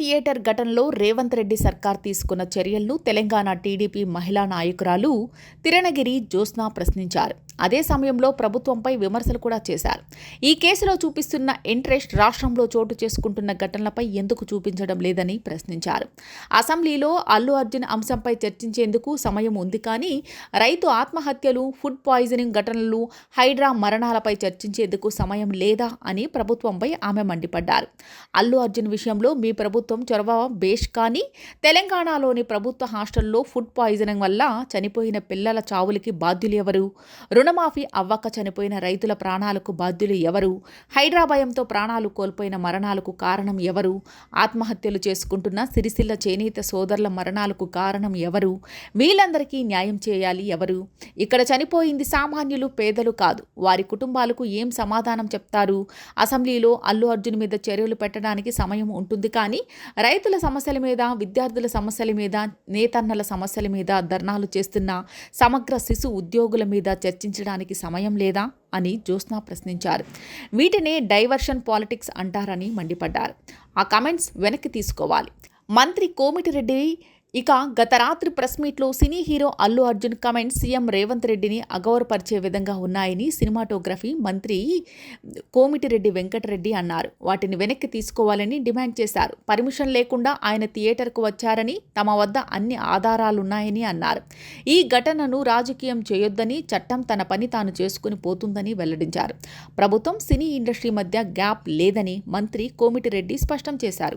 Theatre ఘటనలో రేవంత్ రెడ్డి సర్కార్ తీసుకున్న చర్యలను తెలంగాణ టీడీపీ మహిళా నాయకురాలు తిరణగిరి జ్యోత్స్న ప్రశ్నించారు. అదే సమయంలో ప్రభుత్వంపై విమర్శలు కూడా చేశారు. ఈ కేసులో చూపిస్తున్న ఇంట్రెస్ట్ రాష్ట్రంలో చోటు చేసుకుంటున్న ఘటనలపై ఎందుకు చూపించడం లేదని ప్రశ్నించారు. అసెంబ్లీలో అల్లు అర్జున్ అంశంపై చర్చించేందుకు సమయం ఉంది కానీ రైతు ఆత్మహత్యలు ఫుడ్ పాయిజనింగ్ ఘటనలు హైడ్రా మరణాలపై చర్చించేందుకు సమయం లేదా అని ప్రభుత్వంపై ఆమె మండిపడ్డారు. అల్లు అర్జున్ విషయంలో మీ ప్రభుత్వం చొరవ బేష్ కానీ తెలంగాణలోని ప్రభుత్వ హాస్టల్లో ఫుడ్ పాయిజనింగ్ వల్ల చనిపోయిన పిల్లల చావులకి బాధ్యులు ఎవరు? రుణమాఫీ అవ్వక చనిపోయిన రైతుల ప్రాణాలకు బాధ్యులు ఎవరు? హైదరాబాయంతో ప్రాణాలు కోల్పోయిన మరణాలకు కారణం ఎవరు? ఆత్మహత్యలు చేసుకుంటున్న సిరిసిల్ల చేనేత సోదరుల మరణాలకు కారణం ఎవరు? వీళ్ళందరికీ న్యాయం చేయాలి ఎవరు? ఇక్కడ చనిపోయింది సామాన్యులు పేదలు కాదు. వారి కుటుంబాలకు ఏం సమాధానం చెప్తారు? అసెంబ్లీలో అల్లు అర్జున్ మీద చర్యలు పెట్టడానికి సమయం ఉంటుంది కానీ రైతుల సమస్యల మీద విద్యార్థుల సమస్యల మీద నేతన్నల సమస్యల మీద ధర్నాలు చేస్తున్న సమగ్ర శిశు ఉద్యోగుల మీద చర్చించడానికి సమయం లేదా అని జ్యోత్స్న ప్రశ్నించారు. వీటినే డైవర్షన్ పాలిటిక్స్ అంటారని మండిపడ్డారు. ఆ కమెంట్స్ వెనక్కి తీసుకోవాలి. మంత్రి కోమిటిరెడ్డి ఇక గత రాత్రి ప్రెస్ మీట్లో cine hero Allu Arjun comments CM Revanth రెడ్డిని అగౌరపరిచే విధంగా ఉన్నాయని సినిమాటోగ్రఫీ మంత్రి కోమిటిరెడ్డి వెంకటరెడ్డి అన్నారు. వాటిని వెనక్కి తీసుకోవాలని డిమాండ్ చేశారు. పర్మిషన్ లేకుండా ఆయన థియేటర్కు వచ్చారని తమ వద్ద అన్ని ఆధారాలున్నాయని అన్నారు. ఈ ఘటనను రాజకీయం చేయొద్దని చట్టం తన పని తాను చేసుకుని పోతుందని వెల్లడించారు. ప్రభుత్వం సినీ ఇండస్ట్రీ మధ్య గ్యాప్ లేదని మంత్రి కోమిటిరెడ్డి స్పష్టం చేశారు.